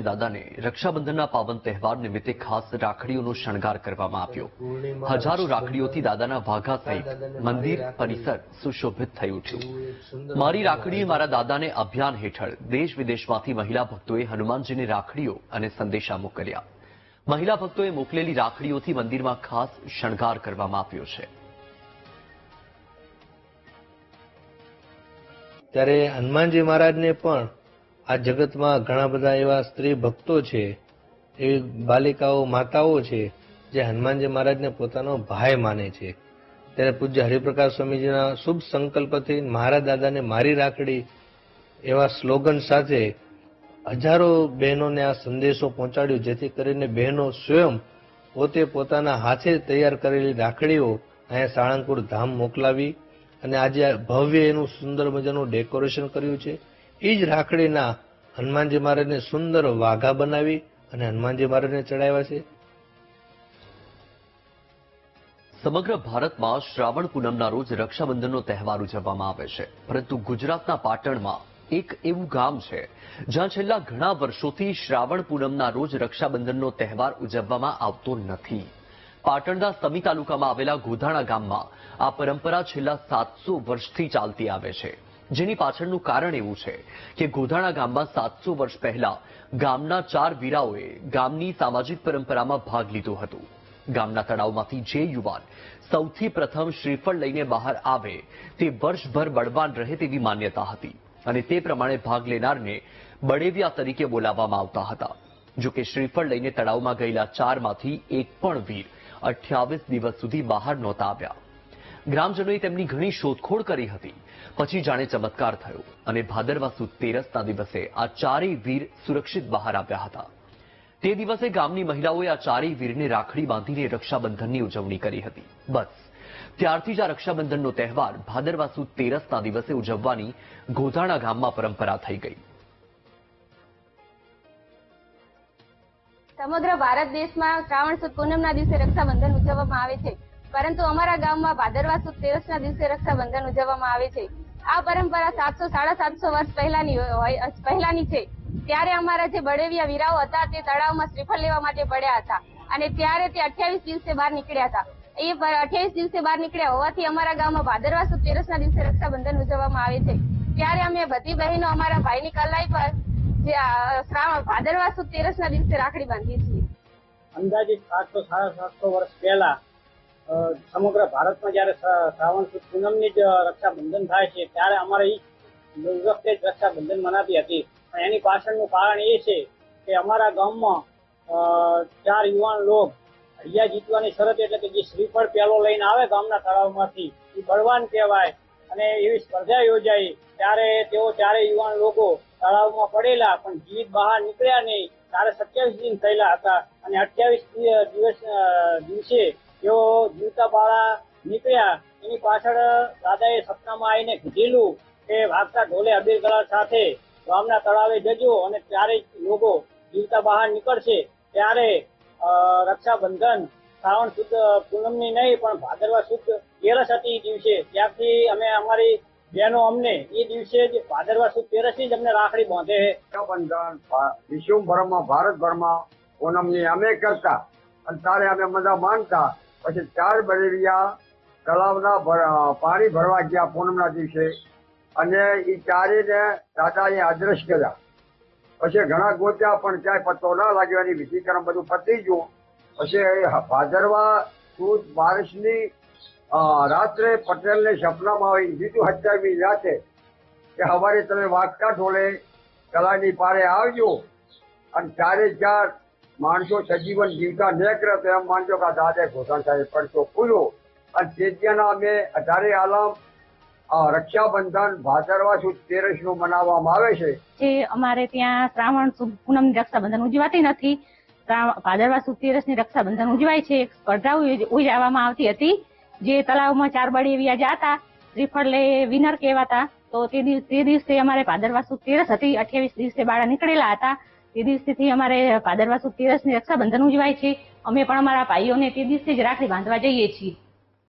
દાદાને રક્ષાબંધનના પાવન તહેવાર નિમિત્તે ખાસ રાખડીઓનો શણગાર કરવામાં આવ્યો. હજારો રાખડીઓથી દાદાના વાઘા સહિત મંદિર, પરિસર સુશોભિત થઈ ઉઠ્યું. મારી રાખડીએ મારા દાદાને અભિયાન હેઠળ દેશ વિદેશમાંથી મહિલા ભક્તોએ હનુમાનજીને રાખડીઓ અને સંદેશા મોકલ્યા મહિલા ભક્તોએ મોકલેલી રાખડીઓથી મંદિરમાં ખાસ શણગાર કરવામાં આવ્યો છે. ત્યારે હનુમાનજી મહારાજને પણ આ જગતમાં ઘણા બધા એવા સ્ત્રી ભક્તો છે, એવી બાલિકાઓ, માતાઓ છે, જે હનુમાનજી મહારાજને પોતાનો ભાઈ માને છે. ત્યારે પૂજ્ય હરિપ્રકાશ સ્વામીજીના શુભ સંકલ્પથી મહારાજ દાદાને મારી રાખડી એવા સ્લોગન સાથે હજારો બહેનોને આ સંદેશો પહોંચાડ્યો, જેથી કરીને બહેનો સ્વયં પોતે પોતાના હાથે તૈયાર કરેલી રાખડીઓ અહીંયા સાળંગપુર ધામ મોકલાવી અને આજે ભવ્ય એનું સુંદર મજાનું ડેકોરેશન કર્યું છે. એ જ રાખડીના હનુમાનજી મહારાજને સુંદર વાઘા બનાવી અને હનુમાનજી મહારાજને ચડાવ્યા છે. સમગ્ર ભારતમાં શ્રાવણ પૂનમના રોજ રક્ષાબંધનનો તહેવાર ઉજવવામાં આવે છે. પરંતુ ગુજરાતના પાટણમાં એક એવું ગામ છે, જ્યાં છેલ્લા ઘણા વર્ષોથી શ્રાવણ પૂનમના રોજ રક્ષાબંધનનો તહેવાર ઉજવવામાં આવતો નથી. પાટણના સમી તાલુકામાં આવેલા ગોધાણા ગામમાં આ પરંપરા છેલ્લા સાતસો વર્ષથી ચાલતી આવે છે. જેની પાછળનું કારણ એવું છે કે ગોધાણા ગામમાં સાતસો વર્ષ પહેલા ગામના ચાર વીરાઓએ ગામની સામાજિક પરંપરામાં ભાગ લીધો હતો. ગામના તળાવમાંથી જે યુવાન સૌથી પ્રથમ શ્રીફળ લઈને બહાર આવે તે વર્ષભર બળવાન રહે તેવી માન્યતા હતી અને તે પ્રમાણે ભાગ લેનારને બળેવિયા તરીકે બોલાવવામાં આવતા હતા. જો કે શ્રીફળ લઈને તળાવમાં ગયેલા ચારમાંથી એક પણ વીર અઠ્યાવીસ દિવસ સુધી બહાર નહોતા આવ્યા. ગ્રામજનોએ તેમની ઘણી શોધખોળ કરી હતી. પછી જાણે ચમત્કાર થયો અને ભાદરવા તેરસના દિવસે આ ચારેય વીર સુરક્ષિત બહાર આવ્યા હતા. તે દિવસે ગામની મહિલાઓએ આ ચારેય વીરને રાખડી બાંધીને રક્ષાબંધનની ઉજવણી કરી હતી. બસ. ત્યારથી જ આ રક્ષાબંધનનો તહેવાર ભાદરવા સુદ તેરસના દિવસે ઉજવવાની ગોધાણા ગામમાં પરંપરા થઈ ગઈ. સમગ્ર ભારત દેશમાં શ્રાવણ પૂનમના દિવસે રક્ષાબંધન ઉજવવામાં આવે છે. પરંતુ અમારા ગામમાં ભાદરવા સુદ તેરસના દિવસે રક્ષાબંધન ઉજવવામાં આવે છે. આ પરંપરા સાતસો, સાડા સાતસો વર્ષ પહેલાની પહેલાની છે. ત્યારે અમારા જે બળેવિયા વીરાઓ હતા તે તળાવમાં શ્રીફળ લેવા માટે પડ્યા હતા અને ત્યારે તે અઠ્યાવીસ દિવસે બહાર નીકળ્યા હતા. એ અઠ્યાવીસ દિવસે બહાર નીકળ્યા હોવાથી અમારા ગામમાં ભાદરવા સુદ તેરસના દિવસે રક્ષાબંધન ઉજવવામાં આવે છે. ત્યારે અમે બધી બહેનો અમારા ભાઈની કલાઈ પર જે ભાદરવા સુદ તેરસના દિવસે રાખડી બાંધીએ છીએ. અંદાજિત સાતસો, સાડા સાતસો વર્ષ પહેલા સમગ્ર ભારતમાં જયારે શ્રાવણ સુદ, પૂનમની જ રક્ષાબંધન થાય છે, ત્યારે અમારે વખતે જ રક્ષાબંધન મનાતી હતી. એની પાછળનું કારણ એ છે કે અમારા ગામમાં ચાર યુવાન લોક હડિયા જીતવાની શરત એટલે કે જે શ્રીફળ પેલો લઈને આવે ગામના તળાવમાંથી એ બળવાન કહેવાય. અને એવી સ્પર્ધા યોજાઈ, ત્યારે તેઓ ચારે યુવાન લોકો તળાવમાં પડેલા, પણ જીત બહાર નીકળ્યા નહીં. ત્યારે સત્યાવીસ દિન થયેલા હતા અને અઠ્યાવીસ દિવસ દિવસે તેઓ જીવતા બાળા નીકળ્યા, એની પાછળ દાદાએ સપનામાં આવીને કીધેલું કે વાગતા ઢોલે અબીર કલર સાથે ગામના તળાવે જજો અને ત્યારે લોકો જીવતા બહાર નીકળશે. ત્યારે રક્ષાબંધન શ્રાવણ શુદ્ધ પૂનમની નહીં, પણ ભાદરવા શુદ્ધ તેરસ હતી એ દિવસે. ત્યારથી અમે અમારી બહેનો અમને એ દિવસે જ ભાદરવા શુદ્ધ તેરસથી જ અમને રાખડી બાંધે. રક્ષાબંધન વિશ્વભરમાં, ભારતભરમાં પૂનમની અમે કરતા અને તારે અમે બધા માનતા પછી ચાર બરેલિયા તળાવના પાણી ભરવા ગયા પૂનમના દિવસે. અને એ ચારેને દાદાએ આદ્રશ કર્યા. પછી ઘણા ગોત્યા, પણ ક્યાંય પત્તો ના લાગ્યો. એની વિધિકરણ બધું પતી ગયું. પછી ભાદરવા સુદ બારસની રાત્રે પટેલને સપનામાં આવી બીજું હત્યાવી રાતે કે સવારે તમે વાગતા ઢોલે, કલાની પારે આવજો. અને ચારે ચાર માણસો સજીવન જીવતા નીકળે તો એમ માનજો કે દાદે ઘોષણ સાહેબ પડતો ખુલ્યો અને તેજ્યાના અમે અઢારે આલમ રક્ષાબંધન, ભાદરવા સુદ તેરસનું મનાવવામાં આવે છે. જે અમારે ત્યાં શ્રાવણ સુદ પૂનમની રક્ષાબંધન ઉજવાતી નથી. ભાદરવા સુદ તેરસની રક્ષાબંધન ઉજવાય છે. એક સ્પર્ધા ઉજ- ઉજવવામાં આવતી હતી. જે તળાવમાં ચાર એવી જાતા, શ્રીફળ લે, વિનર કહેવાતા. તો તે તે દિવસે અમારે ભાદરવા સુદ તેરસ હતી. અઠ્યાવીસ દિવસે બાળા નીકળેલા હતા. તે દિવસેથી અમારે ભાદરવા સુદ તેરસની રક્ષાબંધન ઉજવાય છે. અમે પણ અમારા ભાઈઓને તે દિવસે જ રાખડી બાંધવા જઈએ છીએ.